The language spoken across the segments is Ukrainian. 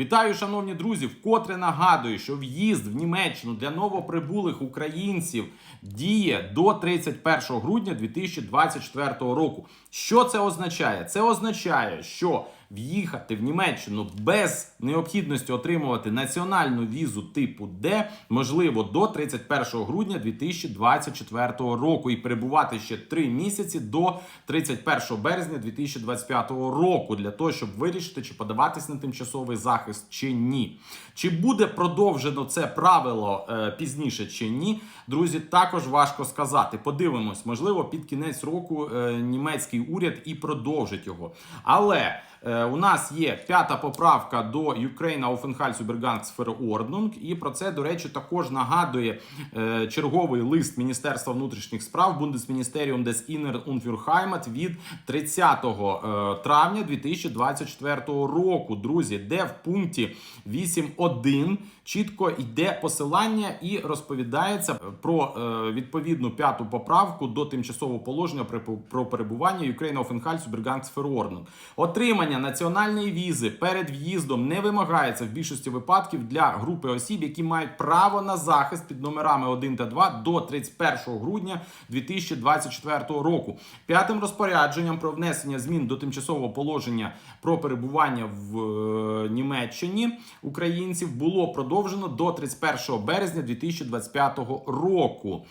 Вітаю, шановні друзі! Вкотре нагадую, що в'їзд в Німеччину для новоприбулих українців діє до 31 грудня 2024 року. Що це означає? Це означає, що в'їхати в Німеччину без необхідності отримувати національну візу типу Д можливо до 31 грудня 2024 року і перебувати ще 3 місяці до 31 березня 2025 року для того, щоб вирішити, чи подаватись на тимчасовий захист чи ні. Чи буде продовжено це правило е, пізніше чи ні, друзі, також важко сказати. Подивимось, можливо, під кінець року е, німецький уряд і продовжить його. Але е, у нас є п'ята поправка до Ukraine Aufenthaltsübergangsverordnung, і про це, до речі, також нагадує е, черговий лист Міністерства внутрішніх справ Bundesministerium des Inner und Fürheimat від 30 е, травня 2024 року, друзі, де в пункті 8.1 чітко йде посилання і розповідається про е, відповідну п'яту поправку до тимчасового положення про, перебування Ukraine Aufenthaltsübergangsverordnung. Отримання національної візи перед в'їздом не вимагається в більшості випадків для групи осіб, які мають право на захист під номерами 1 та 2 до 31 грудня 2024 року. П'ятим розпорядженням про внесення змін до тимчасового положення про перебування в е, Німеччині українців було продовжено до 31 березня 2025 року.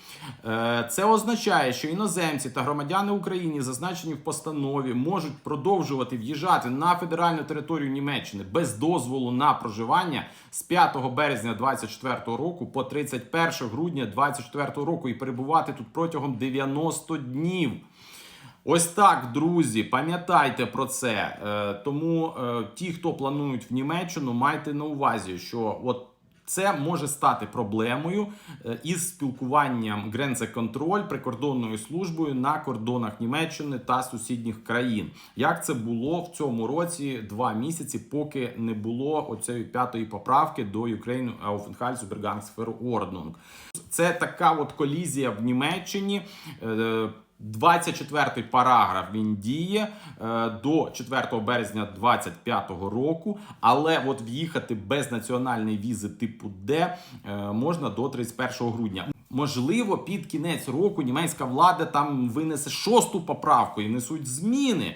Е, Це означає, що іноземці та громадяни України, зазначені в постанові, можуть продовжувати в'їжджати на федеральну територію Німеччини без дозволу на проживання з 5 березня 2024 року по 31 грудня 2024 року і перебувати тут протягом 90 днів. Ось так, друзі, пам'ятайте про це. Е, тому е, ті, хто планують в Німеччину, майте на увазі, що от. Це може стати проблемою е, із спілкуванням Гренце-контроль прикордонною службою на кордонах Німеччини та сусідніх країн. Як це було в цьому році два місяці, поки не було оцієї п'ятої поправки до Ukraine Aufenthaltsübergangsverordnung. Це така от колізія в Німеччині. Е, 24 параграф він діє е, до 4 березня 2025 року, але от в'їхати без національної візи типу Д е, можна до 31 грудня. Можливо, під кінець року німецька влада там винесе шосту поправку і несуть зміни е,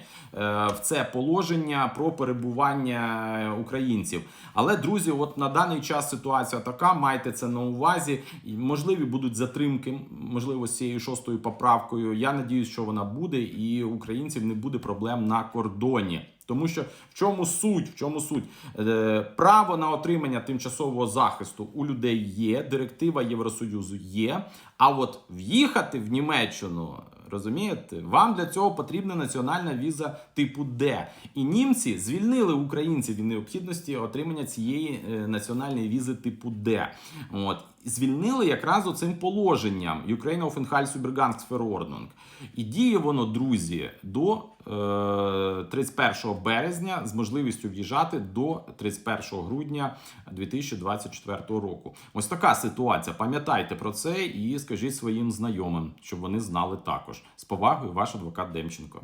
в це положення про перебування українців. Але друзі, от на даний час ситуація така. Майте це на увазі. Можливі будуть затримки, можливо, з цією шостою поправкою. Я надіюсь, що вона буде, і українців не буде проблем на кордоні. Тому що в чому суть? В чому суть? Е, право на отримання тимчасового захисту у людей є, директива Євросоюзу є. А от в'їхати в Німеччину. Розумієте, вам для цього потрібна національна віза типу Д. І німці звільнили українців від необхідності отримання цієї е, національної візи типу Д. От звільнили якраз оцим положенням Ukraine Aufenthaltsübergangsverordnung. І діє воно, друзі, до е, 31 березня з можливістю в'їжджати до 31 грудня 2024 року. Ось така ситуація. Пам'ятайте про це і скажіть своїм знайомим, щоб вони знали також. З повагою, ваш адвокат Демченко.